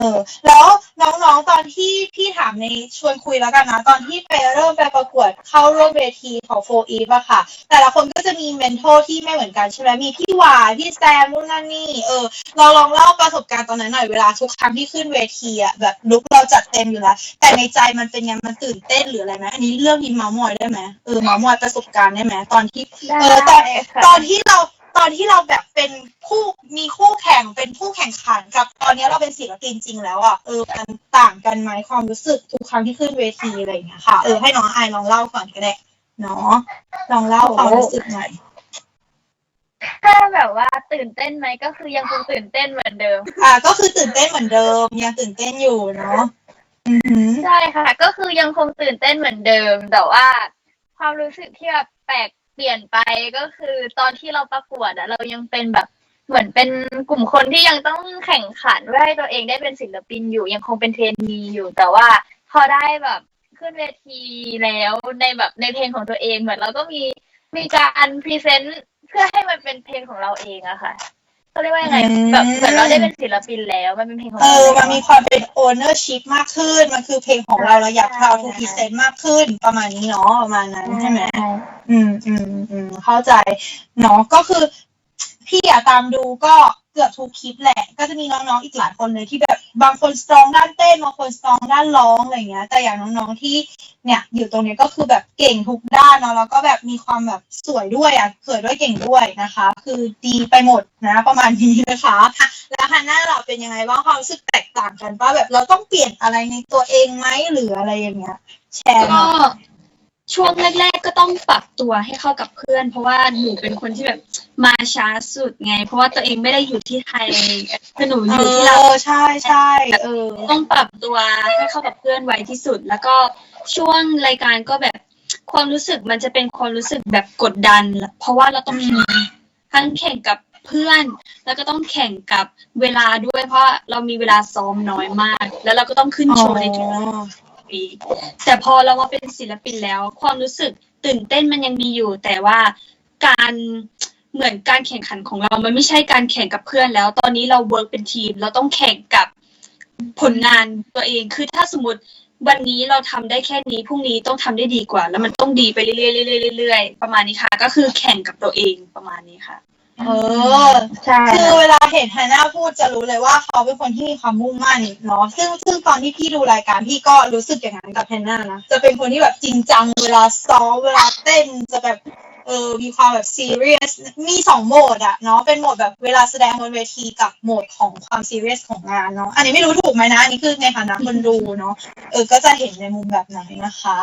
เออแล้วน้องๆตอนที่พี่ถามในชวนคุยแล้วกันนะ ตอนที่ไปเริ่มไปประกวดเข้าร่วมเวทีของโฟอีฟอะค่ะ แต่ละคนก็จะมีเมนทอร์ที่ไม่เหมือนกันใช่ไหมมีพี่หวานพี่แซมนู่นนั่นนี่เออเราลองเล่าประสบการณ์ตอนนั้นหน่อยเวลาทุกครั้งที่ขึ้นเวทีอะแบบลุกเราจัดเต็มอยู่แล้วแต่ในใจมันเป็นยังมันตื่นเต้นหรืออะไรไหมอันนี้เรื่องนี้เมาส์มอยได้ไหมเออเมาส์มอยประสบการณ์ได้ไหมตอนที่เออตอนค่ะตอนที่เรา ตอนที่เราแบบเป็นคู่มีคู่แข่งเป็นผู้แข่งขันกับตอนนี้เราเป็นศิลปินจริงแล้วอะเออมันต่างกันไหมความรู้สึกทุกครั้งที่ขึ้นเวทีอะไรอย่างเงี้ยค่ะเออให้น้องไอายลองเล่าก่อนก็ได้เนาะลองเล่าความรู้สึกหน่อยถ้าแบบว่าตื่นเต้นไหมก็คือยังคงตื่นเต้นเหมือนเดิม อ่า ก็คือตื่นเต้นเหมือนเดิมยังตื่นเต้นอยู่เนาะอือหือใช่ค่ะ ก็คือยังคงตื่นเต้นเหมือนเดิม แต่ว่าความรู้สึกที่แบบแปลก เปลี่ยนไปก็คือตอนที่เราประกวดอะเรายังเป็นแบบเหมือนเป็นกลุ่มคนที่ยังต้องแข่งขันเพื่อให้ตัวเองได้เป็นศิลปินอยู่ยังคงเป็นเทรนนีอยู่ แต่ว่าพอได้แบบขึ้นเวทีแล้วในแบบในเพลงของตัวเองเหมือนเราก็มีมีการพรีเซนต์เพื่อให้มันเป็นเพลงของเราเองอะค่ะ ก็เรียกว่ายังไง แบบเหมือนเราได้เป็นศิลปินแล้ว มันเป็นเพลงของเอเราอแล้วมันมีความเป็น ownership มากขึ้น มันคือเพลงของเราเราอยากเราทูพิเศษมากขึ้น ประมาณนี้เนาะประมาณนั้นใช่ไหมอืมอืมอืมเข้าใจเนาะก็คือพี่อะตามดูก็ เกือบทุกคลิปแหละ ก็จะมีน้องๆอีกหลายคนเลยที่แบบบางคนสตรองด้านเต้นบางคนสตรองด้านร้องอะไรเงี้ย แต่อย่างน้องๆที่เนี่ยอยู่ตรงนี้ก็คือแบบเก่งทุกด้านเนาะแล้วก็แบบมีความแบบสวยด้วยอะสวยด้วยเก่งด้วยนะคะ คือดีไปหมดนะ ประมาณนี้นะคะแล้วฮันน่าเราเป็นยังไงบ้างความรู้สึกแตกต่างกันป่ะแบบเราต้องเปลี่ยนอะไรในตัวเองไหมหรืออะไรอย่างเงี้ยแชร์ก็ช่วงแรก ๆ ก็ต้องปรับตัวให้เข้ากับเพื่อน เพราะว่าหนูเป็นคนที่แบบ มาช้าสุดไง เพราะว่าตัวเองไม่ได้อยู่ที่ไทยคือหนูอยู่ที่เราเออใช่ใช่เออ ต้องปรับตัวให้เข้ากับเพื่อนไวที่สุด แล้วก็ช่วงรายการก็แบบความรู้สึกมันจะเป็นความรู้สึกแบบกดดัน เพราะว่าเราต้องอืมทั้งแข่งกับเพื่อน แล้วก็ต้องแข่งกับเวลาด้วย เพราะเรามีเวลาซ้อมน้อยมาก แล้วเราก็ต้องขึ้นโชว์ในทุกปีแต่พอเรามาเป็นศิลปินแล้ว ความรู้สึกตื่นเต้นมันยังมีอยู่ แต่ว่าการ เหมือนการแข่งขันของเรา มันไม่ใช่การแข่งกับเพื่อนแล้ว ตอนนี้เราเวิร์กเป็นทีม เราต้องแข่งกับผลงานตัวเอง คือถ้าสมมติวันนี้เราทำได้แค่นี้ พรุ่งนี้ต้องทำได้ดีกว่า แล้วมันต้องดีไปเรื่อยๆเรื่อยๆเรื่อยๆประมาณนี้ค่ะ ก็คือแข่งกับตัวเองประมาณนี้ค่ะ เออ ใช่ คือเวลาเห็นฮาน่าพูดจะรู้เลยว่าเขาเป็นคนที่มีความมุ่งมั่นเนาะ ซึ่งซึ่งตอนที่พี่ดูรายการพี่ก็รู้สึกอย่างนั้นกับฮาน่านะ จะเป็นคนที่แบบจริงจัง เวลาซ้อมเวลาเต้นจะแบบ เออมีความแบบซีเรียสมีสองโหมดอะเนาะเป็นโหมดแบบเวลาแสดงบนเวทีกับโหมดของความซีเรียสของงานเนาะอันนี้ไม่รู้ถูกไหมนะอันนี้คือในฐานะคนดูเนาะเออก็จะเห็นในมุมแบบไหนนะคะ